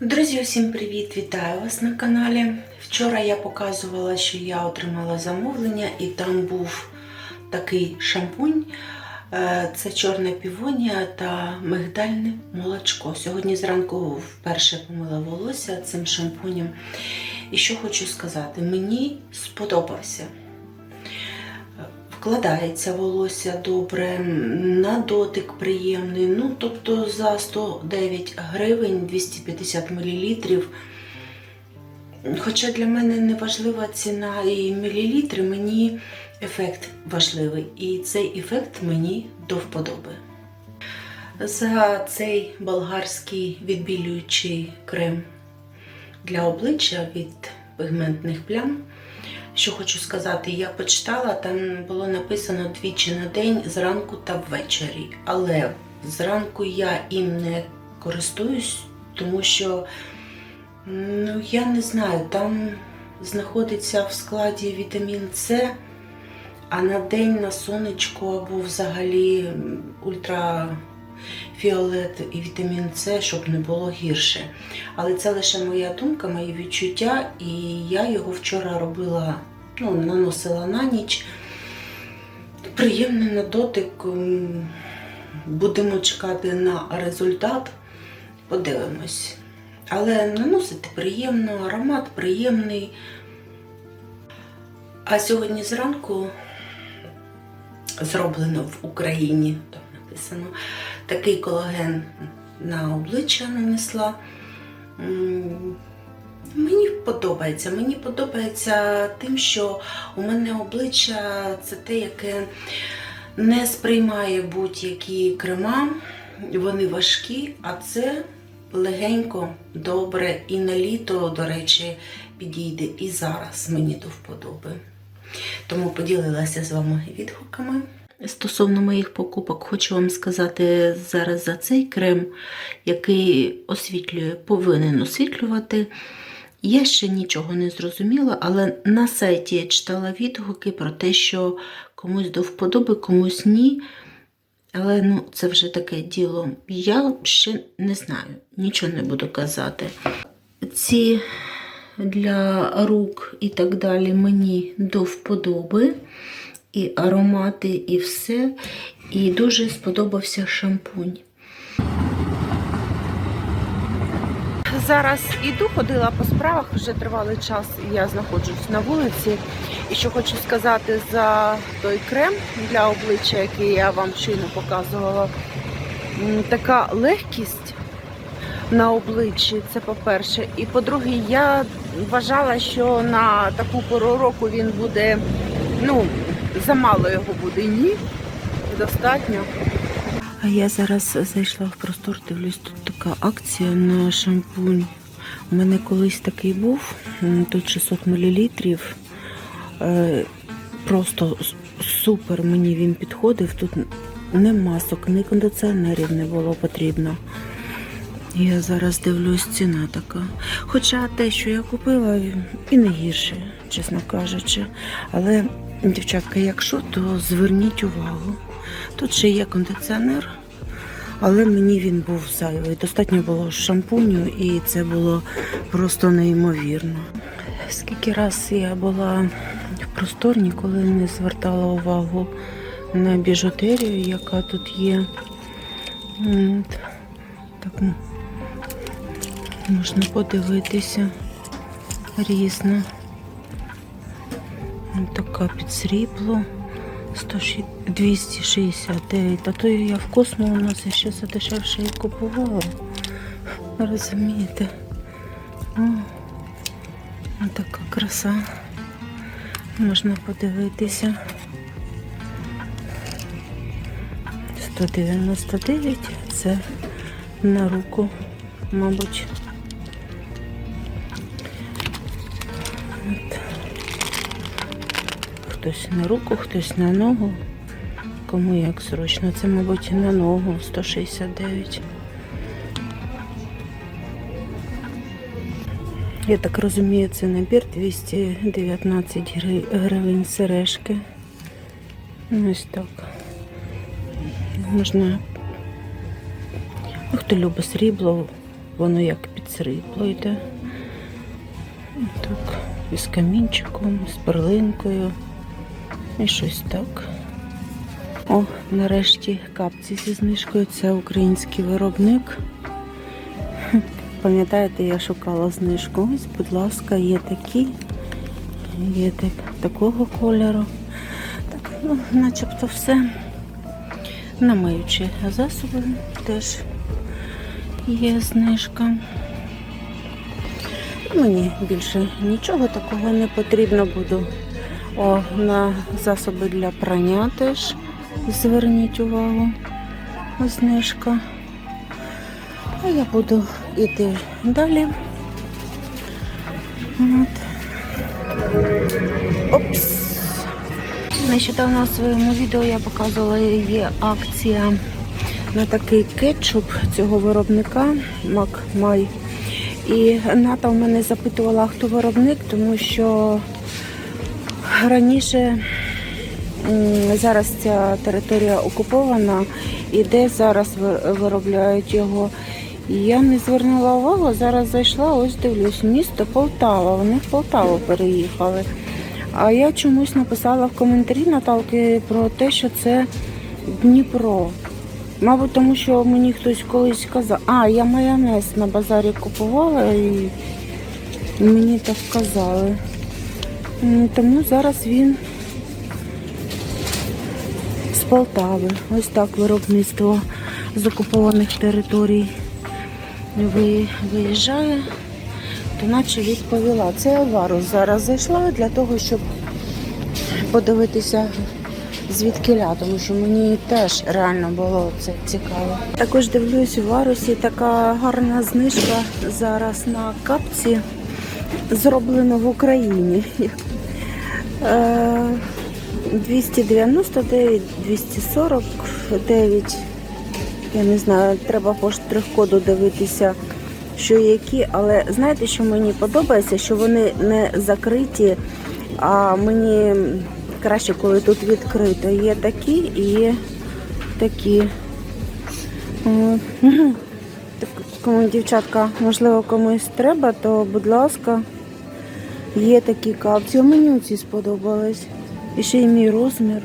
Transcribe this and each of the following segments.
Друзі, усім привіт! Вітаю вас на каналі. Вчора я показувала, що я отримала замовлення, і там був такий шампунь. Е, Це чорна півонія та мигдальне молочко. Сьогодні зранку вперше помила волосся цим шампунем. І що хочу сказати, мені сподобався. Вкладається волосся добре, на дотик приємний. Ну, тобто за 109 гривень 250 мл. Хоча для мене не важлива ціна і мілілітри, мені ефект важливий. І цей ефект мені до вподоби. За цей болгарський відбілюючий крем для обличчя від пігментних плям. Що хочу сказати, я почитала, там було написано двічі на день зранку та ввечері. Але зранку я їм не користуюсь, тому що ну, я не знаю, там знаходиться в складі вітамін С, а на день на сонечко або взагалі ультрафіолет і вітамін С, щоб не було гірше. Але це лише моя думка, мої відчуття, і я його вчора робила, ну, наносила на ніч. Приємний на дотик. Будемо чекати на результат, подивимось. Але наносити приємно, аромат приємний. А сьогодні зранку зроблено в Україні, там написано, такий колаген на обличчя нанесла. Мені подобається. Мені подобається тим, що у мене обличчя це те, яке не сприймає будь-які крема, вони важкі, а це легенько, добре. І на літо, до речі, підійде і зараз мені до вподоби. Тому поділилася з вами відгуками. Стосовно моїх покупок, хочу вам сказати зараз за цей крем, який освітлює, повинен освітлювати. Я ще нічого не зрозуміла, але на сайті я читала відгуки про те, що комусь до вподоби, комусь ні. Але ну, це вже таке діло. Я ще не знаю, нічого не буду казати. Ці для рук і так далі мені до вподоби. І аромати, і все. І дуже сподобався шампунь. Зараз іду, ходила по справах, вже тривалий час я знаходжусь на вулиці. І що хочу сказати за той крем для обличчя, який я вам щойно показувала. Така легкість на обличчі, це по-перше. І по-друге, я вважала, що на таку пору року він буде, ну, замало його буде. Ні, достатньо. А я зараз зайшла в простор, дивлюсь, тут така акція на шампунь. У мене колись такий був, тут 600 мл. Просто супер мені він підходив. Тут не масок, ні кондиціонерів не було потрібно. Я зараз дивлюсь, ціна така. Хоча те, що я купила, і не гірше, чесно кажучи. Але, дівчатка, якщо, то зверніть увагу. Тут ще є кондиціонер, але мені він був зайвий. Достатньо було шампуню, і це було просто неймовірно. Скільки раз я була в простор, ніколи не звертала увагу на біжутерію, яка тут є. Так можна подивитися різно. Така під срібло. 100 269. А то я в Космо у нас ще за дешевше і купувала. Розумієте? О, така краса. Можна подивитися. 199 це на руку, мабуть. Хтось на руку, хтось на ногу. Кому як зручно. Це, мабуть, на ногу 169. Я так розумію, це набір 219 гривень сережки. Ну, Ось так. Можна. Ну, хто любить срібло, воно як підсрипло йде. Так, із камінчиком, з перлинкою. І щось так. О, нарешті капці зі знижкою. Це український виробник. Пам'ятаєте, я шукала знижку. Ось, будь ласка, є такі, є так, такого кольору. Так, ну, начебто все. Намиючі засоби теж є знижка. Мені більше нічого такого не потрібно буду. О, на засоби для прання теж зверніть увагу. Знижка. А я буду йти далі. От. Опс. Нещодавно в своєму відео я показувала є акція на такий кетчуп цього виробника Макмай. І Ната в мене запитувала, хто виробник, тому що раніше зараз ця територія окупована і де зараз виробляють його. Я не звернула увагу, зараз зайшла, ось дивлюсь, місто Полтава. Вони в Полтаву переїхали. А я чомусь написала в коментарі Наталки про те, що це Дніпро. Мабуть, тому що мені хтось колись казав, а я майонез на базарі купувала і мені так казали. Тому зараз він з Полтави. Ось так виробництво з окупованих територій виїжджає, то наче відповіла. Це я Варус зараз зайшла для того, щоб подивитися звідкиля, тому що мені теж реально було це цікаво. Також дивлюсь у Варусі така гарна знижка зараз на капці, зроблено в Україні. Е, 299, 249. Я не знаю, треба по штрих-коду дивитися, що які, але знаєте, що мені подобається, що вони не закриті, а мені краще, коли тут відкрито. Є такі і є такі. Кому дівчатка, можливо, комусь треба, то будь ласка, є такі капці. Мені ці сподобались. І ще й мій розмір.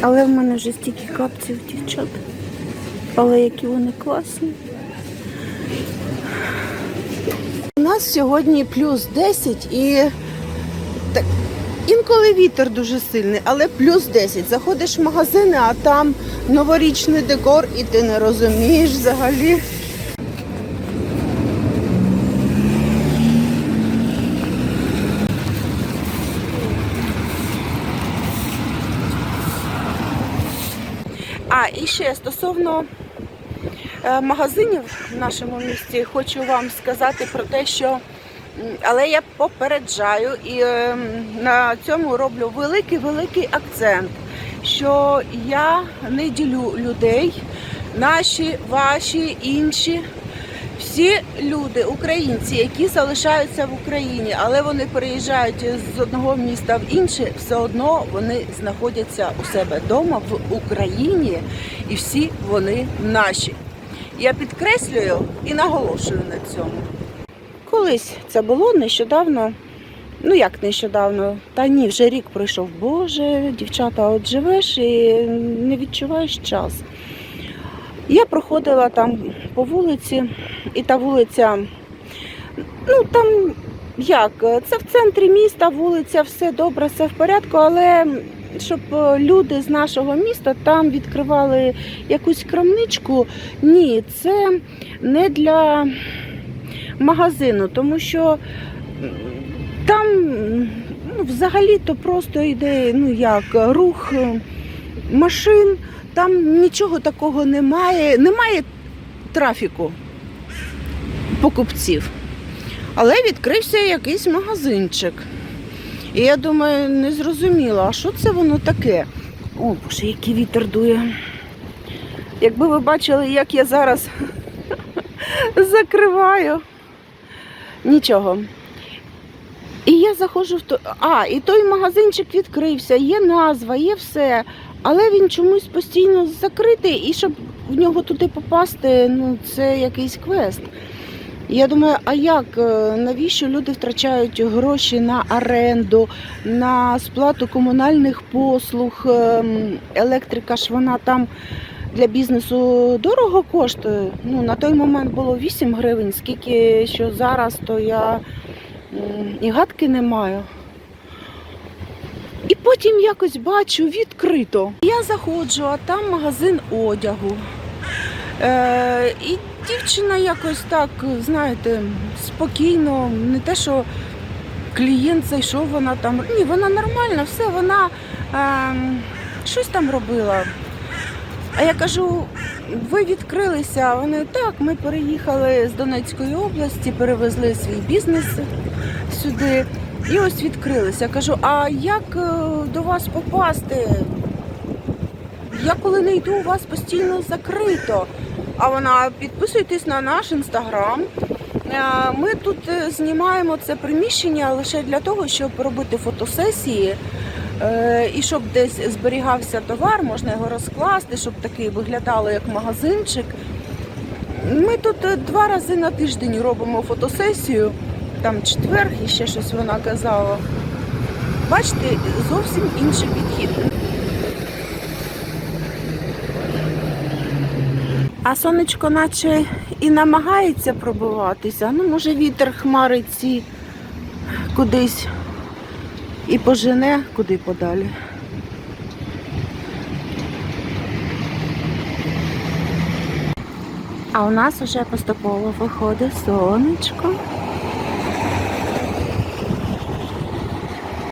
Але в мене вже стільки капців, дівчат. Але які вони класні. У нас сьогодні плюс 10 і так, інколи вітер дуже сильний, але плюс 10. Заходиш в магазини, а там новорічний декор, і ти не розумієш взагалі. І ще стосовно е, магазинів в нашому місті, хочу вам сказати про те, що але я попереджаю і е, на цьому роблю великий-великий акцент, що я не ділю людей, наші, ваші, інші. Всі люди, українці, які залишаються в Україні, але вони переїжджають з одного міста в інше, все одно вони знаходяться у себе вдома в Україні, і всі вони наші. Я підкреслюю і наголошую на цьому. Колись це було нещодавно. Ну як нещодавно, та ні, вже рік пройшов. Боже, дівчата, от живеш і не відчуваєш час. Я проходила там по вулиці, і та вулиця, ну там як, це в центрі міста, вулиця, все добре, все в порядку, але щоб е, люди з нашого міста там відкривали якусь крамничку, ні, це не для магазину, тому що там ну, взагалі-то просто йде ну як, рух е, машин. Там нічого такого немає, немає трафіку покупців. Але відкрився якийсь магазинчик. І я думаю, не зрозуміла, а що це воно таке? О, боже, який вітер дує. Якби ви бачили, як я зараз закриваю. Нічого. І я заходжу в то. А, і той магазинчик відкрився, є назва, є все. Але він чомусь постійно закритий, і щоб в нього туди попасти, ну це якийсь квест. Я думаю, а як, е, навіщо люди втрачають гроші на оренду, на сплату комунальних послуг, ем, електрика ж вона там для бізнесу дорого коштує. Ну, на той момент було 8 гривень, скільки що зараз, то я і гадки не маю. І потім якось бачу відкрито. Я заходжу, а там магазин одягу. Е, і дівчина якось так, знаєте, спокійно, не те, що клієнт зайшов, вона там. Ні, вона нормальна, все, вона е, щось там робила. А я кажу, ви відкрилися. Вони так, ми переїхали з Донецької області, перевезли свій бізнес сюди. І ось відкрилися. Я кажу, а як е, до вас попасти? Я коли не йду, у вас постійно закрито. А вона підписуйтесь на наш інстаграм. Е, Ми тут е, знімаємо це приміщення лише для того, щоб робити фотосесії. е, І щоб десь зберігався товар, можна його розкласти, щоб такий виглядало як магазинчик. Ми тут два рази на тиждень робимо фотосесію, там четвер і ще щось вона казала. Бачите, зовсім інший підхід. А сонечко наче і намагається пробиватися. Ну, може, вітер хмари ці кудись і пожене куди подалі. А у нас вже поступово виходить сонечко.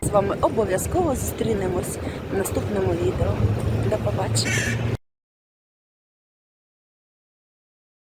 З вами обов'язково зустрінемось в наступному відео. До побачення.